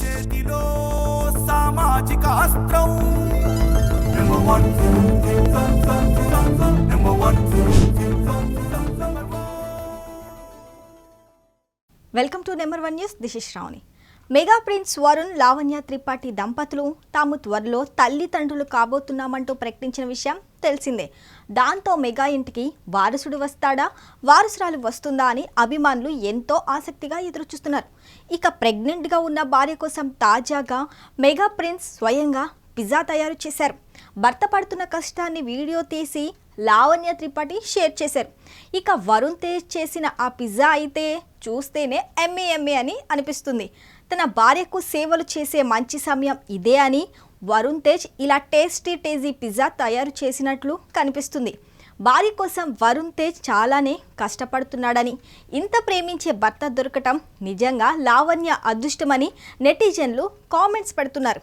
చేతిలో సామాజిక అస్త్రం welcome to number one news this is Shravani mega prince Varun Lavanya Tripathi దంపతులు తాము త్వరలో తల్లిదండ్రులు కాబోతున్నామంటూ ప్రకటించిన విషయం తెలిసిందే. దాంతో మెగా ఇంటికి వారసుడు వస్తాడా? వారసురాలు వస్తుందా అని అభిమానులు ఎంతో ఆసక్తిగా ఎదురుచూస్తున్నారు. ఇక ప్రెగ్నెంట్గా ఉన్న భార్య కోసం తాజాగా మెగా ప్రిన్స్ స్వయంగా పిజ్జా తయారు చేశారు. భర్త పడుతున్న కష్టాన్ని వీడియో తీసి లావణ్య త్రిపాఠి షేర్ చేశారు. ఇక వరుణ్ తేజ్ చేసిన ఆ పిజ్జా అయితే చూస్తేనే ఎమ్మె ఎమ్మె అని అనిపిస్తుంది. తన భార్యకు సేవలు చేసే మంచి సమయం ఇదే అని వరుణ్ తేజ్ ఇలా టేస్టీ టేజీ పిజ్జా తయారు చేసినట్లు కనిపిస్తుంది. భార్య కోసం వరుణ్ తేజ్ చాలానే కష్టపడుతున్నాడని ఇంత ప్రేమించే భర్త దొరకటం నిజంగా లావణ్య అదృష్టమని నెటిజన్లు కామెంట్స్ పెడుతున్నారు.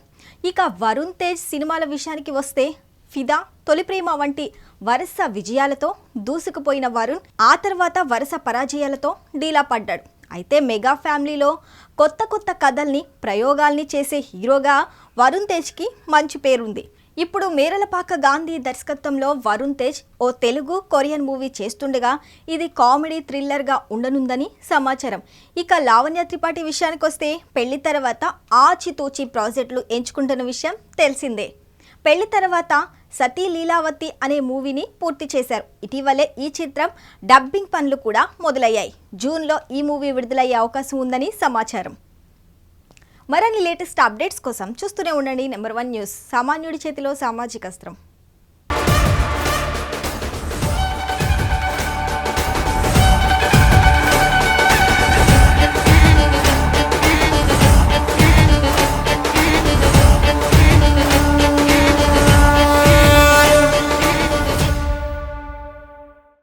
ఇక వరుణ్ తేజ్ సినిమాల విషయానికి వస్తే ఫిదా తొలి ప్రేమ వంటి వరుస విజయాలతో దూసుకుపోయిన వరుణ్ ఆ తర్వాత వరుస పరాజయాలతో డీలా పడ్డాడు. అయితే మెగా ఫ్యామిలీలో కొత్త కొత్త కథల్ని ప్రయోగాల్ని చేసే హీరోగా వరుణ్ తేజ్కి మంచి పేరుంది. ఇప్పుడు మేరలపాక గాంధీ దర్శకత్వంలో వరుణ్ తేజ్ ఓ తెలుగు కొరియన్ మూవీ చేస్తుండగా ఇది కామెడీ థ్రిల్లర్గా ఉండనుందని సమాచారం. ఇక లావణ్య త్రిపాఠి విషయానికి వస్తే పెళ్ళి తర్వాత ఆచితూచి ప్రాజెక్టులు ఎంచుకుంటున్న విషయం తెలిసిందే. పెళ్ళి తర్వాత సతీ లీలావతి అనే మూవీని పూర్తి చేశారు. ఇటీవలే ఈ చిత్రం డబ్బింగ్ పనులు కూడా మొదలయ్యాయి. జూన్లో ఈ మూవీ విడుదలయ్యే అవకాశం ఉందని సమాచారం. మరిన్ని లేటెస్ట్ అప్డేట్స్ కోసం చూస్తూనే ఉండండి. Number one news. సామాన్యుడి చేతిలో సామాజిక అస్త్రం.